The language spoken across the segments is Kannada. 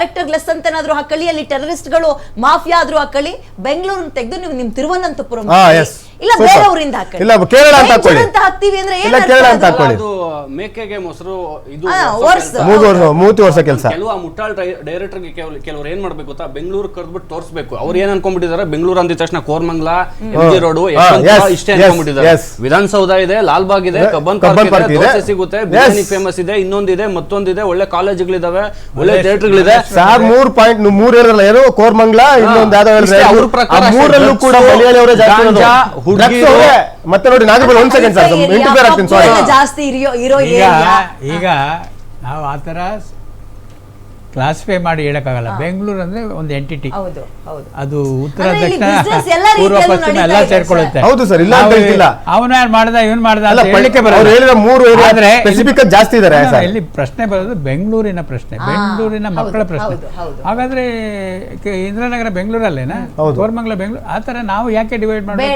ಕ್ಯಾರೆಕ್ಟರ್ ಅಂತನಾದ್ರೂ ಹಾಕೊಳ್ಳಿ ಅಲ್ಲಿ ಟೆರರಿಸ್ಟ್ಗಳು ಮಾಫಿಯಾ ಆದ್ರೂ ಹಾಕೊಳ್ಳಿ ಬೆಂಗಳೂರನ್ನ ತೆಗೆದು ನೀವು ನಿಮ್ ತಿರುವನಂತಪುರಂ yes. ಇಲ್ಲ ಬೇರೆ ಊರಿಂದ ಹಾಕಿ ಇಲ್ಲ, ಕೇರಳ ಅಂತ ಹಾಕೊಳ್ಳಿ. ಅಂತ ಹಾಕ್ತೀವಿ ಅಂದ್ರೆ ಇಲ್ಲ, ಕೇರಳ ಅಂತ? ಹಾಕೊಳ್ಳಿ. ಅದು ಮೇಕೆಗೆ ಮೊಸರು ಇದು ಆ, ವರ್ಷ. ಮೂರು ವರ್ಷ ಮೂವತ್ತು ವರ್ಷ ಕೆಲಸ ಕೆಲವು ಆ ಮುಟ್ಟಾಳ್ ಡೈರೆಕ್ಟರ್ಗೆ ಕೆಲವ್ರು ಏನ್ ಮಾಡ್ಬೇಕು ಗೊತ್ತಾ ಬೆಂಗಳೂರು ಕರ್ದ್ಬಿಟ್ಟು ತೋರಿಸ್ಬೇಕು ಅವ್ರು ಏನ್ ಅನ್ಕೊಂಡ್ಬಿಟ್ಟಿದ್ದಾರೆ ಬೆಂಗಳೂರು ಅಂದಿದ ತಕ್ಷಣ ಕೋರ್ಮಂಗ್ಲ ಎಂ ಜಿ ರೋಡ್ ಹಾ, yes, ಇಷ್ಟೇ yes, ಅನ್ಕೊಂಡ್ಬಿಟ್ಟಿದ್ದಾರೆ yes. ವಿಧಾನಸೌಧ ಇದೆ ಲಾಲ್ಬಾಗ್ ಇದೆ Yeah, ಕಬ್ಬನ್ ಕಬ್ಬನ್ ಪಾರ್ಕ್ ಇದೆ ಇದೆ. ದೋಸೆ ಸಿಗುತ್ತೆ Yes. ಬಿರಿಯಾನಿ ಫೇಮಸ್ ಇದೆ ಇನ್ನೊಂದಿದೆ ಮತ್ತೊಂದಿದೆ ಒಳ್ಳೆ ಕಾಲೇಜ್ಗಳಿದಾವೆ ಒಳ್ಳೆ ಥಿಯೇಟರ್ಗಳಿದೆ ಸಾರ್ ಮೂರ್ ಪಾಯಿಂಟ್ ಮೂರ್ ಇರಲ್ಲ ಏನು ಕೋರ್ಮಂಗ್ಲ ಇನ್ನೊಂದು ಯಾವ್ದೋ ಹೇಳಿದ್ರೆ ಇಷ್ಟೇ, ಅವ್ರ ಪ್ರಕಾರ ಆ ಮೂರಲ್ಲೂ ಕೂಡ ಮಲಯಾಳಿ ಅವರೇ ಜಾಸ್ತಿ ಇರೋದು. ಮತ್ತೆ ನೋಡಿ ನಾಗಪುರ ಒಂದ್ ಸೆಕೆಂಡ್ ಸರ್ ಇಂಟರ್ಫಿಯರ್ ಆಗ್ತೀನಿ ಸಾರಿ ಜಾಸ್ತಿ ಇರೋ ಇರೋ ಈಗ ಈಗ ನಾವು ಆ ಥರ ಕ್ಲಾಸಿಫೈ ಮಾಡಿ ಹೇಳಕ್ಕಾಗಲ್ಲ. ಬೆಂಗಳೂರು ಅಂದ್ರೆ ಒಂದು ಎಂಟಿಟಿ ಹೌದು ಹೌದು. ಅದು ಉತ್ತರ ದಕ್ಷಿಣ ಪೂರ್ವ ಪಶ್ಚಿಮ ಎಲ್ಲ ಸೇರ್ಕೊಳ್ಳುತ್ತೆ. ಹೌದು ಸರ್ ಇಲ್ಲ ಅಂತ ಹೇಳ್ತಿಲ್ಲ. ಅವನ ಯಾರು ಮಾಡ್ದ ಇವನ್ ಮಾಡ್ದ ಅಂತ ಅವ್ರು ಬರಲ್ಲ ಮೂರು ಆದ್ರೆ ಸ್ಪೆಸಿಫಿಕ್ ಜಾಸ್ತಿ ಇದಾರೆ ಸರ್. ಇಲ್ಲಿ ಪ್ರಶ್ನೆ ಬರೋದು ಬೆಂಗಳೂರಿನ ಪ್ರಶ್ನೆ. ಬೆಂಗಳೂರಿನ ಮಕ್ಕಳ ಪ್ರಶ್ನೆ. ಹೌದು, ಹೌದು. ಹಾಗಾದ್ರೆ ಇಂದ್ರನಗರ ಬೆಂಗಳೂರಲ್ಲೇನಾ. ಕೋರ್ಮಂಗಲ ಬೆಂಗಳೂರು ಆ ತರ ನಾವು ಯಾಕೆ ಡಿವೈಡ್ ಮಾಡಬೇಕು?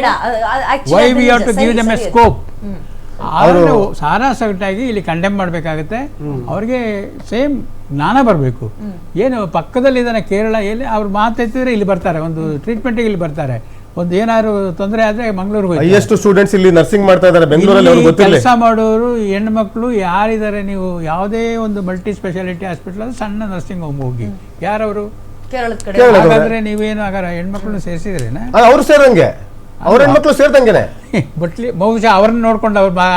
Why we have have to ಸರಿ, ಗಿವ್ ದಮ್ ಎ ಸ್ಕೋಪ್. ಅವರು ಸಾರಾ ಸಗಟಾಗಿ ಇಲ್ಲಿ ಕಂಡೆಮ್ ಮಾಡಬೇಕಾಗುತ್ತೆ. ಅವ್ರಿಗೆ ಸೇಮ್ ಜ್ಞಾನ ಬರಬೇಕು. ಏನು ಪಕ್ಕದಲ್ಲಿ ಇದ್ದಾನೆ ಕೇರಳ ಎಲ್ಲಿ ಅವ್ರು ಮಾತಾಡ್ತಿದ್ರೆ ಇಲ್ಲಿ ಬರ್ತಾರೆ ಒಂದು ಟ್ರೀಟ್ಮೆಂಟಿಗೆ ಇಲ್ಲಿ ಬರ್ತಾರೆ. ಒಂದು ಏನಾದ್ರು ತೊಂದರೆ ಆದ್ರೆ ಮಂಗಳೂರಿಗೆ ಎಷ್ಟು ಹೈಯೆಸ್ಟ್ ಸ್ಟೂಡೆಂಟ್ಸ್ ಇಲ್ಲಿ ನರ್ಸಿಂಗ್ ಮಾಡ್ತಾ ಇದ್ದಾರೆ ಬೆಂಗಳೂರಲ್ಲಿ ಕೆಲಸ ಮಾಡೋರು ಹೆಣ್ಮಕ್ಳು ಯಾರಿದ್ದಾರೆ ನೀವು ಯಾವುದೇ ಒಂದು ಮಲ್ಟಿ ಸ್ಪೆಷಾಲಿಟಿ ಹಾಸ್ಪಿಟಲ್ ಅಲ್ಲಿ ಸಣ್ಣ ನರ್ಸಿಂಗ್ ಹೋಮ್ ಹೋಗಿ. ಯಾರವರು? ಕೇರಳದ ಕಡೆ. ಕೇರಳ. ಹಾಗಾದ್ರೆ ನೀವೇನು ಹಾಗಾದ್ರೆ ಹೆಣ್ಮಕ್ಳನ್ನ ಸೇರಿಸಿದ್ರೇನಾ? ಅವ್ರು ಸೇರಂಗೆ. ಅವ್ರ ಹೆಣ್ಮಕ್ಳು ಸೇರ್ದಂಗೆನೆ ಬಟ್ಲಿ ಬಹುಶಃ ಅವ್ರನ್ನ ನೋಡ್ಕೊಂಡು ಅವ್ರು ಬಾ-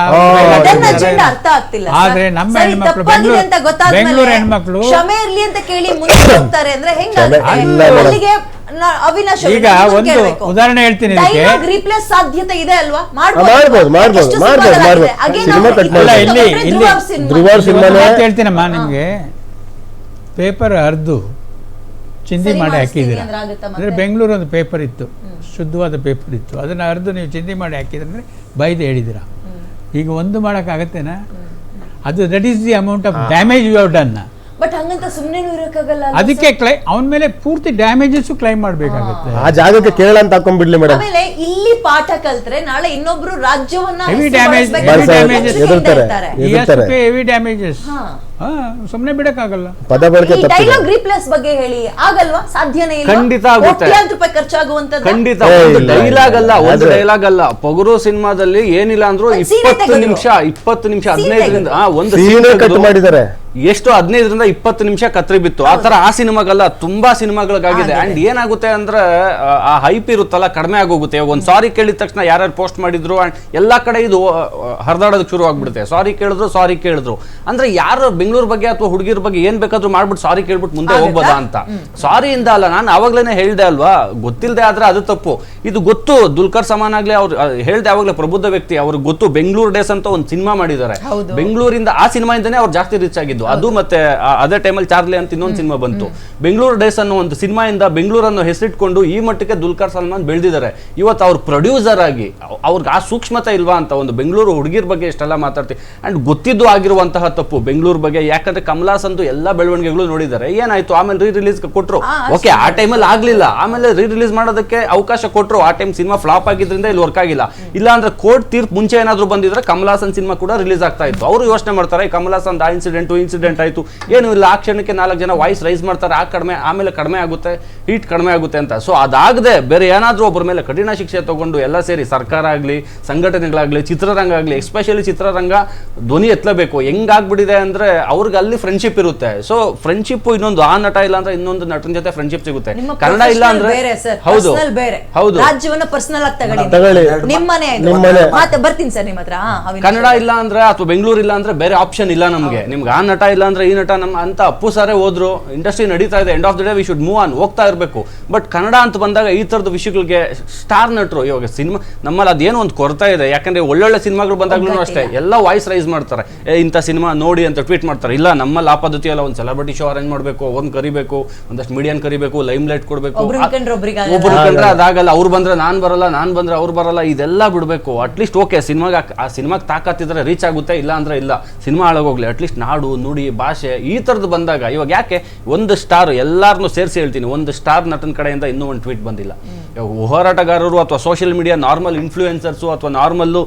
ಅದನ್ನ ಅರ್ಥ ಆಗ್ತಿಲ್ಲ ಸರ್. ಆದ್ರೆ ನಮ್ಮ ಸರಿ, ಹೆಣ್ಮಕ್ಳು ತಪ್ಪಾಗಿದೆ ಬೆಂಗಳೂರು ಅಂತ ಗೊತ್ತಾದ್ಮೇಲೆ ಬೆಂಗಳೂರು ಹೆಣ್ಮಕ್ಳು ಕ್ಷಮೆ ಇರ್ಲಿ ಅಂತ ಕೇಳಿ ಮುಂದೆ ಹೋಗ್ತಾರೆ ಅಂದ್ರೆ ಕ್ಷಮೆ ಇಲ್ಲ ಮೇಡಮ್. ಅಲ್ಲಿಗೆ ನ- ಅವಿನಾಶ್ ಅವ್ರೆ, ಈಗ ಒಂದು ಕೇಳ್ಬೇಕು. ಉದಾಹರಣೆ ಹೇಳ್ತೀನಿ ಇದಕ್ಕೆ. Dialogue replace ಸಾಧ್ಯತೆ ಇದೆ ಅಲ್ವಾ ಮಾಡ್ಬೋದು, ಮಾಡ್ಬೋದು, ಎಷ್ಟು ಮಾಡ್ಬೋದು, ಸಿನಿಮಾಗಳಾಗಿದೆ. ಮಾಡ್ಬೋದು. Again ಸಿನಿಮಾ ನಾವು cut ಇದನ್ನ ಅಲ್ಲ, ಮಾಡ್ಬೋದು. ಇಲ್ಲಿ- ತಗೊಂಡ್ರೆ ಇಲ್ಲಿ ಸಿನಿಮಾ. ಧ್ರುವ ಒಂದು ಸಿನಿಮಾನೇ- ಮಾತು ಹೇಳ್ತೀನಮ್ಮ ನಿಮ್ಗೆ ಪೇಪರ್ ಹರಿದು ಚಿಂದಿ ಮಾಡಿ ಮಾಡಿಸ್ತೀನಿ ಅಂದರೆ? ಬೆಂಗಳೂರು ಒಂದು ಪೇಪರ್ ಇತ್ತು. ಶುದ್ಧವಾದ ಪೇಪರ್ ಇತ್ತು. ಅದನ್ನು ಅರ್ಧ ನೀವು ಚಿಂದಿ ಮಾಡಿ ಹಾಕಿದ್ರೆ ಅಂದ್ರೆ ಬೈದು ಹೇಳಿದಿರ ಈಗ ಒಂದು ಮಾಡೋಕ್ಕಾಗತ್ತೇನಾ ಅದು that is the amount of damage you have done but ಹಂಗಂತ ಸುಮ್ಮನೆ ಇರೋಕ್ಕಾಗಲ್ಲ ಅದಕ್ಕೆ ಕ್ಲೈ ಅವನ ಮೇಲೆ ಪೂರ್ತಿ ಡ್ಯಾಮೇಜಸ್ ಕ್ಲೈಮ್ ಮಾಡಬೇಕಾಗುತ್ತೆ. ಆ ಜಾಗಕ್ಕೆ ಕೇರಳ ಅಂತ ಹಾಕೊಂಡ್ಬಿಡ್ಲಿ ಮೇಡಮ್ ಆಮೇಲೆ ಇಲ್ಲಿ ಪಾಠ ಕಲ್ತ್ರೆ ನಾಳೆ ಇನ್ನೊಬ್ರು ರಾಜ್ಯವನ್ನ ಹೆವಿ ಡ್ಯಾಮೇಜ್ ಎಚ್ಚರಿಕೆಯಿಂದ ಎದುರ್ತಾರೆ. ಎದುರ್ತಾರೆ. ಹೆವಿ ಡ್ಯಾಮೇಜಸ್ ಹಾ. ಸುಮ್ಮನೆ ಬಿಡಕ್ಕಾಗಲ್ಲ. ಪದ ಬಳಕೆ ತಪ್ಪಿದೆ. ಡೈಲಾಗ್ ರೀಪ್ಲೇಸ್ ಬಗ್ಗೆ ಹೇಳಿ ಆಗಲ್ವಾ? ಸಾಧ್ಯನೇ ಇಲ್ಲ. ಖಂಡಿತ ಆಗುತ್ತೆ. ಕೋಟ್ಯಾಂತರ ರೂಪಾಯಿ ಖರ್ಚಾಗುವಂತದ್ದು? ಖಂಡಿತ ಏ, ಒಂದು ಇಲ್ಲ, ಡೈಲಾಗ್ ಅಲ್ಲ. ಒಂದು ಡೈಲಾಗ್ ಅಲ್ಲ. ಪೊಗರು ಸಿನಿಮಾದಲ್ಲಿ ಏನಿಲ್ಲ ಅಂದ್ರೂ ಒಂದ್ ಇಪ್ಪತ್ತು ತೆಗೆದ್ರು. ನಿಮಿಷ ಇಪ್ಪತ್ತು ನಿಮಿಷ Scene ಹದಿನೈದರಿಂದ ತೆಗೆದ್ರು. ಆ, ಒಂದು ಸೀನ್ ಕಟ್ ಮಾಡಿದ್ದಾರೆ. ಎಷ್ಟು? ಹದಿನೈದರಿಂದ ಇಪ್ಪತ್ತು ನಿಮಿಷ ಕತ್ರಿ ಬಿತ್ತು. ಆ ತರ ಆ ಸಿನಿಮಾಗಲ್ಲ ತುಂಬಾ ಸಿನಿಮಾಗಳಿಗಾಗಿದೆ. ಅಂಡ್ ಏನಾಗುತ್ತೆ ಅಂದ್ರೆ ಆ, ಆ ಹೈಪ್ ಇರುತ್ತಲ್ಲ ಕಡಿಮೆ ಆಗೋಗುತ್ತೆ. ಒಂದ್ ಒಂದು ಸಾರಿ ಕೇಳಿದ ತಕ್ಷಣ ಯಾರ್ಯಾರು ಪೋಸ್ಟ್ ಮಾಡಿದ್ರು ಅಂಡ್ ಎಲ್ಲಾ ಕಡೆ ಇದು ಹರಿದಾಡೋದಕ್ಕೆ ಶುರು ಆಗ್ಬಿಡುತ್ತೆ ಸಾರಿ ಕೇಳಿದ್ರು ಸಾರಿ ಕೇಳಿದ್ರು. ಅಂದ್ರೆ ಯಾರು ಬೆಂಗಳೂರು ಬಗ್ಗೆ ಅಥವಾ ಹುಡುಗಿರ ಬಗ್ಗೆ ಏನ್ ಬೇಕಾದ್ರೂ ಮಾಡ್ಬಿಟ್ಟು ಸಾರಿ ಕೇಳ್ಬಿಟ್ಟು ಮುಂದೆ ಹೋಗ್ಬೋದಾ ಅಂತ. ಸಾರಿಯಿಂದ ಅಲ್ಲ ನಾನು ಅವಾಗ್ಲೇನೆ ಹೇಳ್ದೆ ಅಲ್ವಾ? ಗೊತ್ತಿಲ್ಲದೆ ಆದ್ರೆ ಅದು ತಪ್ಪು. ಇದು ಗೊತ್ತು ದುಲ್ಕರ್ ಸಮಾನ್ ಆಗ್ಲಿ ಅವ್ರು ಹೇಳ್ದೆ ಅವಾಗ್ಲೇ ಪ್ರಬುದ್ಧ ವ್ಯಕ್ತಿ ಅವ್ರಿಗೆ ಗೊತ್ತು ಬೆಂಗಳೂರು ಡೇಸ್ ಅಂತ ಒಂದು ಸಿನಿಮಾ ಮಾಡಿದ್ದಾರೆ. ಬೆಂಗಳೂರಿಂದ ಆ ಸಿನಿಮಾಯಿಂದನೇ ಅವ್ರು ಜಾಸ್ತಿ ರೀಚ್ ಆಗಿದ್ದು. ಅದು ಮತ್ತೆ ಅದೇ ಟೈಮಲ್ಲಿ ಚಾರ್ಲಿ ಅಂತ ಇನ್ನೊಂದು ಸಿನಿಮಾ ಬಂತು. ಬೆಂಗಳೂರು ಡೇಸ್ ಅನ್ನೋ ಒಂದು ಸಿನಿಮಾಯಿಂದ ಬೆಂಗಳೂರನ್ನು ಹೆಸರಿಟ್ಕೊಂಡು ಈ ಮಟ್ಟಕ್ಕೆ ದುಲ್ಕರ್ ಸಲ್ಮಾನ್ ಬೆಳೆದಿದ್ದಾರೆ. ಇವತ್ತು ಅವ್ರ ಪ್ರೊಡ್ಯೂಸರ್ ಆಗಿ ಅವ್- ಅವ್ರಿಗೆ ಆ ಸೂಕ್ಷ್ಮತೆ ಇಲ್ವಾ ಅಂತ ಒಂದು ಬೆಂಗಳೂರು ಹುಡುಗಿರ ಬಗ್ಗೆ ಇಷ್ಟೆಲ್ಲ ಮಾತಾಡ್ತೀವಿ ಅಂಡ್ ಗೊತ್ತಿದ್ದು ಆಗಿರುವಂತಹ ತಪ್ಪು. ಬೆಂಗಳೂರು ಬಗ್ಗೆ ಯಾಕಂದ್ರೆ ಕಮಲಾಸ್ ಅಂತೂ ಎಲ್ಲ ಬೆಳವಣಿಗೆಗಳು ನೋಡಿದ್ದಾರೆ. ಏನಾಯ್ತು? ಆಮೇಲೆ ರೀ ರಿಲೀಸ್ ಕೊಟ್ಟರು ಓಕೆ ಆ ಟೈಮಲ್ಲಿ ಆಗ್ಲಿಲ್ಲ. ಆಮೇಲೆ ರೀ ರಿಲೀಸ್ ಮಾಡೋದಕ್ಕೆ ಅವಕಾಶ ಕೊಟ್ಟರು ಆ ಟೈಮ್ ಸಿನಿಮಾ ಫ್ಲಾಪ್ ಆಗಿದ್ರಿಂದ ಇಲ್ಲಿ ವರ್ಕ್ ಆಗಿಲ್ಲ. ಇಲ್ಲ ಅಂದ್ರೆ ಕೋರ್ಟ್ ತೀರ್ಪು ಮುಂಚೆ ಏನಾದ್ರು ಬಂದಿದ್ರೆ ಕಮಲಾಸನ್ ಸಿನಿಮಾ ಕೂಡ ರಿಲೀಸ್ ಆಗ್ತಾ ಇತ್ತು. ಅವರು ಯೋಚನೆ ಮಾಡ್ತಾರೆ ಕಮಲಾಸನ್ ಆ ಇನ್ಸಿಡೆಂಟ್ ಇನ್ಸಿಡೆಂಟ್ ಆಯ್ತು. ಏನು ಇಲ್ಲ ಆ ಕ್ಷಣಕ್ಕೆ ನಾಲ್ಕು ಜನ ವಾಯ್ಸ್ ರೈಸ್ ಮಾಡ್ತಾರೆ. ಆ ಕಡಿಮೆ ಆಮೇಲೆ ಕಡಿಮೆ ಆಗುತ್ತೆ ಹೀಟ್ ಕಡಿಮೆ ಆಗುತ್ತೆ ಅಂತ. ಸೊ ಅದಾಗದೆ ಬೇರೆ ಏನಾದ್ರೂ ಒಬ್ಬರ ಮೇಲೆ ಕಠಿಣ ಶಿಕ್ಷೆ ತಗೊಂಡು ಎಲ್ಲ ಸೇರಿ ಸರ್ಕಾರ ಆಗಲಿ ಸಂಘಟನೆಗಳಾಗಲಿ ಚಿತ್ರರಂಗ ಆಗಲಿ ಎಸ್ಪೆಷಲಿ ಚಿತ್ರರಂಗ ಧ್ವನಿ ಎತ್ತಲೇಬೇಕು. ಹೆಂಗಾಗ್ಬಿಟ್ಟಿದೆ ಅಂದ್ರೆ ಅವ್ರಿಗೆ ಅಲ್ಲಿ ಫ್ರೆಂಡ್ಶಿಪ್ ಇರುತ್ತೆ. ಸೊ ಫ್ರೆಂಡ್ಶಿಪ್ ಇನ್ನೊಂದು ಆ ನಟ ಇಲ್ಲ ಅಂದ್ರೆ ಇನ್ನೊಂದು ನಟನ ಜೊತೆ ಫ್ರೆಂಡ್ಶಿಪ್ ಸಿಗುತ್ತೆ. ಕನ್ನಡ ಇಲ್ಲ ಅಂದ್ರೆ ಬೇರೆ ಸರ್ ಹೌದು. ಹೌದು. ರಾಜ್ಯವನ್ನ ಪರ್ಸನಲ್ ಆಗಿ ತಗೊಳ್ಳಿ. ನಿಮ್ಮನೆ ಇದು. ನಿಮ್ಮನೆ. ಮಾತೆ ಬರ್ತೀನಿ ಸರ್ ನಿಮ್ಮ ಹತ್ರ. ಕನ್ನಡ ಇಲ್ಲ ಅಂದ್ರೆ ಅಥವಾ ಬೆಂಗಳೂರು ಇಲ್ಲ ಅಂದ್ರೆ ಬೇರೆ ಆಪ್ಷನ್ ಇಲ್ಲ ನಮಗೆ. ನಿಮ್ಗೆ ಆ ನಟ ಇಲ್ಲ ಅಂದ್ರೆ ಈ ನಟ ನಮ್ಮ ಅಂತ ಅಪ್ಪು ಸಾರೆ ಹೋದ್ರು ಇಂಡಸ್ಟ್ರಿ ನಡೀತಾ ಇದೆ. End of the day we should move on ಹೋಗ್ತಾ ಇರಬೇಕು. ಬಟ್ ಕನ್ನಡ ಅಂತ ಬಂದಾಗ ಈ ತರದ ವಿಷಯಗಳಿಗೆ ಸ್ಟಾರ್ ನಟರು. ಇವಾಗ ಸಿನಿಮಾ ನಮ್ಮಲ್ಲಿ ಅದೇನೋ ಒಂದು ಕೊರತೆ ಇದೆ. ಯಾಕಂದ್ರೆ ಒಳ್ಳೊಳ್ಳೆ ಸಿನಿಮಾಗಳು ಬಂದಾಗ್ಲೂ ಅಷ್ಟೇ. ಎಲ್ಲ ವಾಯ್ಸ್ ರೈಸ್ ಮಾಡ್ತಾರೆ. ಏ ಇಂಥ ಸಿನಿಮಾ ನೋಡಿ ಅಂತ ಟ್ವೀಟ್ ಮಾಡ್ತಾರೆ. ಇಲ್ಲ ನಮ್ಮ ಆ ಅಲ್ಲ ಒಂದು ಸೆಲೆಬ್ರಿಟಿ ಶೋ ಅರೇಂಜ್ ಮಾಡಬೇಕು ಒಂದು ಕರಿಬೇಕು ಒಂದಷ್ಟು ಮೀಡಿಯನ್ ಕರಿಬೇಕು ಲೈಮ್ ಲೈಟ್ ಕೊಡಬೇಕು. ಒಬ್ರು ಕಂಡ್ರೆ ಅದಾಗಲ್ಲ ಅವ್ರು ಬಂದ್ರೆ ನಾನ್ ಬರಲ್ಲ ನಾನ್ ಬಂದ್ರೆ ಅವ್ರು ಬರಲ್ಲ ಇದೆಲ್ಲ ಬಿಡಬೇಕು. ಅಟ್ಲೀಸ್ಟ್ ಓಕೆ ಸಿನಿಮಾಗೆ ಆ ಸಿನಿಮಾಗೆ ತಾಕತ್ತಿದ್ರೆ ರೀಚ್ ಆಗುತ್ತೆ ಇಲ್ಲ ಅಂದ್ರೆ ಇಲ್ಲ. ಸಿನಿಮಾ ಹಾಳಾಗೋಗ್ಲಿ ಅಟ್ಲೀಸ್ಟ್ ನಾಡು ನುಡಿ ಭಾಷೆ ಈ ಥರದ್ದು ಬಂದಾಗ ಇವಾಗ ಯಾಕೆ ಒಂದು ಸ್ಟಾರ್ ಎಲ್ಲಾರನ್ನೂ ಸೇರಿಸಿ ಹೇಳ್ತೀನಿ ಒಂದು ಸ್ಟಾರ್ ನಟನ ಕಡೆಯಿಂದ ಇನ್ನೂ ಒಂದು ಟ್ವೀಟ್ ಬಂದಿಲ್ಲ. ಹೋರಾಟಗಾರರು ಅಥವಾ ಸೋಷಿಯಲ್ ಮೀಡಿಯಾ ನಾರ್ಮಲ್ ಇನ್ಫ್ಲೂಯೆನ್ಸರ್ಸು ಅಥವಾ ನಾರ್ಮಲ್ಲು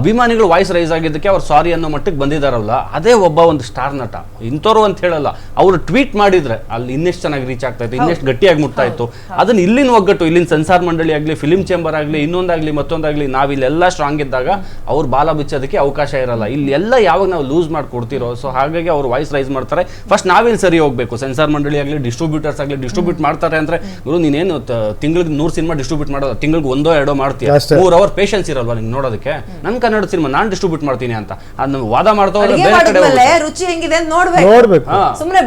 ಅಭಿಮಾನಿಗಳು ವಾಯ್ಸ್ ರೈಸ್ ಆಗಿದ್ದಕ್ಕೆ ಅವ್ರು ಸಾರಿ ಅನ್ನೋ ಮಟ್ಟಕ್ಕೆ ಬಂದಿದ್ದಾರಲ್ಲ ಅದೇ ಒಬ್ಬ ಒಂದು ಸ್ಟಾರ್ ನಟ. ಇಂಥವ್ರು ಅಂತ ಹೇಳಲ್ಲ. ಅವರು ಟ್ವೀಟ್ ಮಾಡಿದ್ರೆ ಅಲ್ಲಿ ಇನ್ನೆಷ್ಟು ಚೆನ್ನಾಗಿ ರೀಚ್ ಆಗ್ತಾ ಇತ್ತು ಇನ್ನೆಷ್ಟು ಗಟ್ಟಿಯಾಗಿ ಮುಟ್ತಾ ಇತ್ತು. ಅದನ್ನ ಇಲ್ಲಿನ ಒಗ್ಗಟ್ಟು ಇಲ್ಲಿನ ಸಂಸಾರ ಮಂಡಳಿ ಆಗಲಿ ಫಿಲಿಂ ಚೇಂಬರ್ ಆಗಲಿ ಇನ್ನೊಂದಾಗ್ಲಿ ಮತ್ತೊಂದಾಗ್ಲಿ ನಾವಿಲ್ಲೆಲ್ಲ ಸ್ಟ್ರಾಂಗ್ ಇದ್ದಾಗ ಅವ್ರು ಬಾಲ ಬಿಚ್ಚೋದಕ್ಕೆ ಅವಕಾಶ ಇರಲ್ಲ. ಇಲ್ಲೆಲ್ಲ ಯಾವಾಗ ನಾವು ಲೂಸ್ ಮಾಡಿ ಕೊಡ್ತಿರೋ ಸೊ ಹಾಗಾಗಿ ಅವ್ರು ವಾಯ್ಸ್ ರೈಸ್ ಮಾಡ್ತಾರೆ. ಫಸ್ಟ್ ನಾವಿಲ್ಲಿ ಸರಿ ಹೋಗಬೇಕು. ಸೆನ್ಸಾರ್ ಮಂಡಳಿ ಆಗಲಿ ಡಿಸ್ಟ್ರಿಬ್ಯೂಟರ್ಸ್ ಆಗಲಿ ಡಿಸ್ಟ್ರಿಬ್ಯೂಟ್ ಮಾಡ್ತಾರೆ ಅಂದ್ರೆ ಗುರು ನೀನೇನು ತಿಂಗಳಿಗೆ ನೂರು ಸಿನಿಮಾ ಡಿಸ್ಟ್ರಿಬ್ಯೂಟ್ ಮಾಡೋದು? ತಿಂಗಳಿಗೆ ಒಂದೋ ಎರಡೋ ಮಾಡ್ತೀಯ? ಮೂರು ಅವರ್ ಪೇಷನ್ಸ್ ಇರಲ್ವಾ ನಿಂಗೆ ನೋಡೋದಕ್ಕೆ? ನನ್ನ ಕನ್ನಡ ಸಿನಿಮಾ ನಾನು ಡಿಸ್ಟ್ರಿಬ್ಯೂಟ್ ಮಾಡ್ತೀನಿ ಅಂತ. ಅದನ್ನ ವಾದ ಮಾಡ್ತಾ ಹೋದ್ರೆ ಅಡಿಗೆ ಬೇರೆ ಕಡೆ ರುಚಿ ಹೆಂಗಿದೆ ಅಂತ ನೋಡ್ಬೇಕು. ನೋಡ್ಬೇಕು. ಸುಮ್ನೆ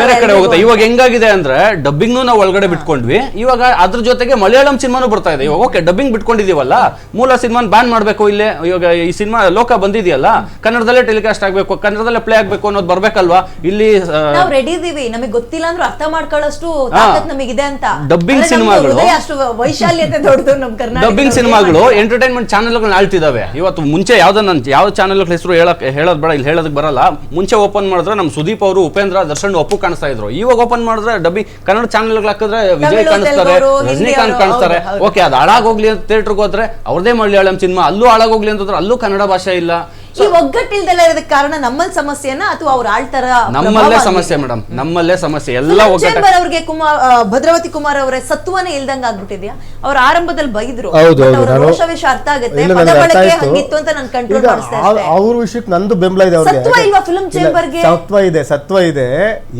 ಬೇರೆ ಕಡೆ. ಹೋಗುತ್ತೆ. ಇವಾಗ ಹೆಂಗಾಗಿದೆ ಅಂದ್ರೆ ಡಬ್ಬಿಂಗ್ ನಾವು ಒಳಗಡೆ ಬಿಟ್ಕೊಂಡ್ವಿ. ಇವಾಗ ಅದ್ರ ಜೊತೆಗೆ ಮಲಯಾಳಂ ಸಿನಿಮಾನು ಬರ್ತಾ ಇದೆ. ಇವಾಗ ಓಕೆ ಡಬ್ಬಿಂಗ್ ಬಿಟ್ಕೊಂಡಿದೀವಲ್ಲ ಮೂಲ ಸಿನಿಮಾನ ಬ್ಯಾನ್ ಮಾಡ್ಬೇಕು ಇಲ್ಲೇ. ಇವಾಗ ಈ ಸಿನಿಮಾ ಲೋಕ ಬಂದಿದೆಯಲ್ಲ? ಕನ್ನಡದಲ್ಲೇ ಟೆಲಿಕಾಸ್ಟ್ ಆಗ್ಬೇಕು ಕನ್ನಡದಲ್ಲೇ ಪ್ಲೇ ಆಗ್ಬೇಕು ಅನ್ನೋದು ಬರ್ಬೇಕಲ್ವಾ? ಇಲ್ಲಿ ನಾವು ರೆಡಿ ಇದೀವಿ. ನಮಗೆ ಗೊತ್ತಿಲ್ಲ ಅಂದ್ರೆ ಅರ್ಥ ಮಾಡ್ಕೊಳ್ಳೋಷ್ಟು. ತಾಕತ್ ನಮಗಿದೆ ಅಂತ. ಡಬ್ಬಿಂಗ್ ನಮ್ದು ಸಿನಿಮಾಗಳು- ಹೃದಯ ಅಷ್ಟು ವೈಶಾಲ್ಯತೆ ದೊಡ್ಡದು ನಮ್ ಕರ್ನಾಟಕ ಡಬ್ಬಿಂಗ್ ಸಿನಿಮಾಗಳು ಎಂಟರ್ಟೈನ್ಮೆಂಟ್ ಚಾನೆಲ್ಗಳನ್ನ ಆಳ್ತಿದಾವೆ. ಇವತ್ತು ಮುಂಚೆ ಯಾವ್ದೋ ನಾನು ಯಾವ ಚಾನೆಲ್ ಹೆಸರು ಹೇಳಕ್ ಹೇಳೋದ್ ಬೇಡ ಇಲ್ಲಿ ಹೇಳೋದಕ್ಕೆ ಬರಲ್ಲ. ಮುಂಚೆ ಓಪನ್ ಮಾಡಿದ್ರೆ ನಮ್ಮ ಸುದೀಪ್ ಅವರು ಉಪೇಂದ್ರ ದರ್ಶನ್ ಒಪ್ಪು ಕಾಣಿಸ್ತಾ ಇದ್ರು. ಇವಾಗ ಓಪನ್ ಮಾಡಿದ್ರೆ ಡಬ್ಬಿ ಕನ್ನಡ ಚಾನೆಲ್ ಹಾಕಿದ್ರೆ ವಿಜಯ್ ಕಾಣಿಸ್ತಾರೆ ರಜನಿಕಾಂತ್ ಕಾಣಿಸ್ತಾರೆ. ಓಕೆ ಅದು ಹಾಳಾಗೋಗ್ಲಿ ಅಂತ ಥಿಯೇಟರ್ಗೆ ಹೋದ್ರೆ ಅವ್ರದೇ ಮಲಯಾಳಂ ಸಿನಿಮಾ ಅಲ್ಲೂ ಹಾಳಾಗೋಗ್ಲಿ ಅಂತಂದ್ರೆ ಅಲ್ಲೂ ಕನ್ನಡ ಭಾಷೆ ಇಲ್ಲ. ಈ ಒಗ್ಗಟ್ಟಿಲ್ದೆಲ್ಲ ಇರೋದಕ್ಕೆ ಕಾರಣ ನಮ್ಮಲ್ಲಿ ಸಮಸ್ಯೆನ ಅಥವಾ ಅವ್ರ ಆಳ್ತಾರ ನಮ್ಮಲ್ಲೇ ಸಮಸ್ಯೆ ಮೇಡಮ್. ನಮ್ಮಲ್ಲೇ ಸಮಸ್ಯೆ. ಎಲ್ಲ ಒಗ್ಗಟ್ಟು ಚೇಂಬರ್ ಅವ್ರಿಗೆ ಕುಮಾರ್ ಆ, ಭದ್ರಾವತಿ ಕುಮಾರ್ ಅವರೇ ಸತ್ವನೇ ಇಲ್ದಂಗ ಆಗ್ಬಿಟ್ಟಿದ್ಯಾ? ಅವ್ರ ಆರಂಭದಲ್ಲಿ ಬೈದ್ರು. ಹೌದು ಅವ್ರ ನಾನು ರೋಷಾವೇಶ ಅರ್ಥ ಆಗುತ್ತೆ. ಇಲ್ಲ, ಪದ ನನಗೆ ಅರ್ಥ ಬಳಕೆ ಆಯ್ತು. ಹಂಗಿತ್ತು ಅಂತ ನಾನು ಕಂಟ್ರೋಲ್ ಈಗ ಮಾಡಿಸ್ತಾ ಆ- ಅವ್ರ ವಿಷಯಕ್ಕೆ ನಂದು ಬೆಂಬಲ ಇದೆ ಅವ್ರಿಗೆ. ಸತ್ವ ಇಲ್ವಾ film ಇಲ್ಲ, chamberಗೆ? ಸತ್ವ ಇದೆ ಸತ್ವ ಇದೆ.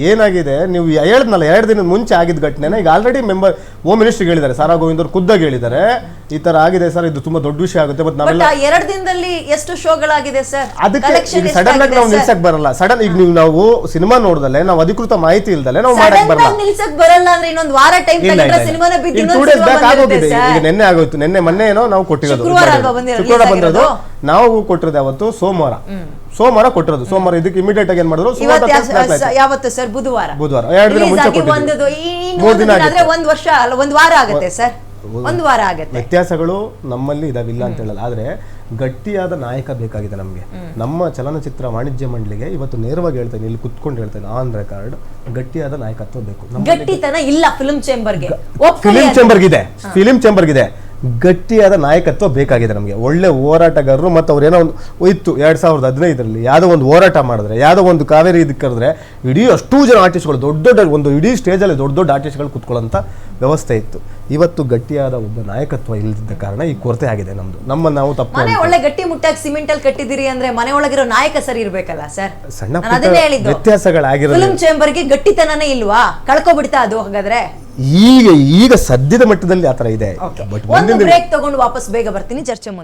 ಏನಾಗಿದೆ? ನೀವು ಹೇಳಿದ್ನಲ್ಲ ಎರಡು ದಿನದ ಮುಂಚೆ ಆಗಿದ್ದ ಘಟನೆನ. ಈಗ ಆಲ್ರೆಡಿ ಮೆಂಬರ್ ಹೋಮ್ ಮಿನಿಸ್ಟರ್ ಹೇಳಿದ್ದಾರೆ. ಸಾರಾ ಗೋವಿಂದ್ ಅವರು ಖುದ್ದಾಗಿ ಹೇಳಿದ್ದಾರೆ. ಈ ತರ ಆಗಿದೆ ಸರ್ ಇದು ತುಂಬಾ ದೊಡ್ಡ ವಿಷಯ ಆಗುತ್ತೆ ಮತ್ತೆ ಬಟ್ ನಾವೆಲ್ಲ ಆ ಎರಡ್ ದಿನದಲ್ಲಿ ಎಷ್ಟು ಶೋಗಳಾಗಿದೆ ಅದಕ್ಕೆ ಈಗ ಸಡನ್ ಆಗಿ ನಾವು ನಿಲ್ಸಕ್ ಬರಲ್ಲ. ಸಡನ್ ಈಗ ನೀವು ನಾವು ಸಿನಿಮಾ ನೋಡ್ದಲೆ ನಾವು ಅಧಿಕೃತ ಮಾಹಿತಿ ಇಲ್ದಲೆ ನಾವು ಮಾಡಕ್ ಬರಲ್ಲ. ನಿಲ್ಸಕ್ ಬರಲ್ಲ ಅಂದ್ರೆ ಇನ್ನೊಂದು ವಾರ ಟೈಮ್ ಸಿನಿಮಾನ ಬಿದ್ದು ಟೂ ಡೇಸ್ ಬ್ಯಾಕ್ ಆಗೋಗಿದೆ. ಈಗ ನಿನ್ನೆ ಆಗೋಯ್ತು. ನಿನ್ನೆ ಮೊನ್ನೆ ಏನೋ ನಾವು ಕೊಟ್ಟಿರೋದು ಶುಕ್ರವಾರ. ಬಂದಿರೋದು, ನಾವು ಕೊಟ್ಟಿರೋದು ಯಾವತ್ತು? ಸೋಮವಾರ. ಸೋಮವಾರ ಕೊಟ್ಟಿರೋದು. ಸೋಮವಾರ ಇದಕ್ಕೆ ಇಮಿಡಿಯೇಟ್ ಆಗಿ ಏನ್ ಮಾಡಿದ್ರು. ಯಾವತ್ತು ಸರ್? ಬುಧವಾರ. ಬುಧವಾರ. ಎರಡು ದಿನ ಮುಂಚೆ ದಿನ ಆದ್ರೆ. ಒಂದ್ ವರ್ಷ ಅಲ್ಲ ಒಂದ್ ವಾರ ಆಗುತ್ತೆ ಸರ್. ಒಂದ್ ವಾರ ಆಗುತ್ತೆ. ವ್ಯತ್ಯಾಸಗಳು ನಮ್ಮಲ್ಲಿ ಇದಾವಿಲ್ಲ ಅಂತ ಹೇಳಲ್ಲ. ಆದ್ರೆ ಗಟ್ಟಿಯಾದ ನಾಯಕ ಬೇಕಾಗಿದೆ ನಮಗೆ. ನಮ್ಮ ಚಲನಚಿತ್ರ ವಾಣಿಜ್ಯ ಮಂಡಳಿಗೆ ಇವತ್ತು ನೇರವಾಗಿ ಹೇಳ್ತೇನೆ ಇಲ್ಲಿ ಕುತ್ಕೊಂಡು ಹೇಳ್ತೇನೆ ಆನ್ ರೆಕಾರ್ಡ್ ಗಟ್ಟಿಯಾದ ನಾಯಕತ್ವ ಬೇಕು. ಗಟ್ಟಿತನ ಇಲ್ಲ ಫಿಲ್ಮ್ ಚೇಂಬರ್ಗೆ ಫಿಲಿಂ ಚೇಂಬರ್ಗಿದೆ ಫಿಲಿಂ ಚೇಂಬರ್ಗಿದೆ ಗಟ್ಟಿಯಾದ ನಾಯಕತ್ವ ಬೇಕಾಗಿದೆ ನಮಗೆ. ಒಳ್ಳೆ ಹೋರಾಟಗಾರರು ಮತ್ತು ಅವ್ರು ಏನೋ ಒಂದು ಇತ್ತು ಎರಡು ಸಾವಿರದ ಹದಿನೈದರಲ್ಲಿ. ಯಾವುದೋ ಒಂದು ಹೋರಾಟ ಮಾಡಿದ್ರೆ ಯಾವುದೋ ಒಂದು ಕಾವೇರಿ ಇದಕ್ಕೆ ಕರೆದ್ರೆ ಇಡೀ ಅಷ್ಟು ಜನ ಆರ್ಟಿಸ್ಟ್ಗಳು ದೊಡ್ಡ ದೊಡ್ಡ ಒಂದು ಇಡೀ ಸ್ಟೇಜಲ್ಲಿ ದೊಡ್ಡ ದೊಡ್ಡ ಆರ್ಟಿಸ್ಟ್ಗಳು ಕುತ್ಕೊಳ್ಳೋಂಥ ವ್ಯವಸ್ಥೆ ಇತ್ತು. ಇವತ್ತು ಗಟ್ಟಿಯಾದ ಒಬ್ಬ ನಾಯಕತ್ವ ಇಲ್ಲದಿದ್ದ ಕಾರಣ ಈ ಕೊರತೆ ಆಗಿದೆ ನಮ್ಮದು ನಮ್ಮ ನಾವು ತಪ್ಪು ಮನೆ ಒಳ್ಳೆ ಗಟ್ಟಿ ಮುಟ್ಟಾಗಿ ಸಿಮೆಂಟ್ ಅಲ್ಲಿ ಕಟ್ಟಿದಿರಿ ಅಂದ್ರೆ ಮನೆ ಒಳಗಿರೋ ನಾಯಕ ಸರಿ ಇರಬೇಕಲ್ಲ ಸರ್? ಸಣ್ಣ ವ್ಯತ್ಯಾಸಗಳಾಗಿರೋದು ಫಿಲ್ಮ್ ಚೇಂಬರ್ಗೆ ಗಟ್ಟಿತನನೇ ಇಲ್ವಾ? ಕಳ್ಕೊಬಿಡ್ತಾ ಅದು ಹಾಗಾದ್ರೆ. ಈಗ ಈಗ ಸದ್ಯದ ಮಟ್ಟದಲ್ಲಿ ಆ ಥರ ಇದೆ. ಬಟ್ ಒಂದು ಬ್ರೇಕ್ ತಗೊಂಡು ವಾಪಸ್ ಬೇಗ ಬರ್ತೀನಿ. ಚರ್ಚೆ ಮುಂದೆ